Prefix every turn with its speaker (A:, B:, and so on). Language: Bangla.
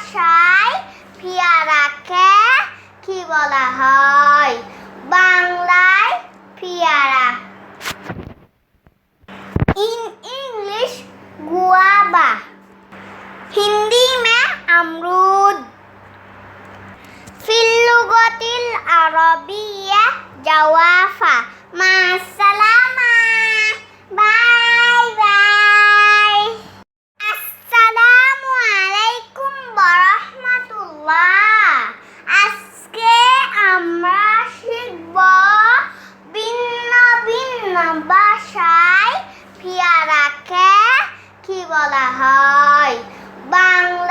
A: ভাষায় পেয়ারাকে কি বলা হয়? বাংলায় পেয়ারা। In English guava. হিন্দি মে আমরুদ। ফিল্লুগতিল আরবিয়া জওয়াফা। বলা হয়। বাংলা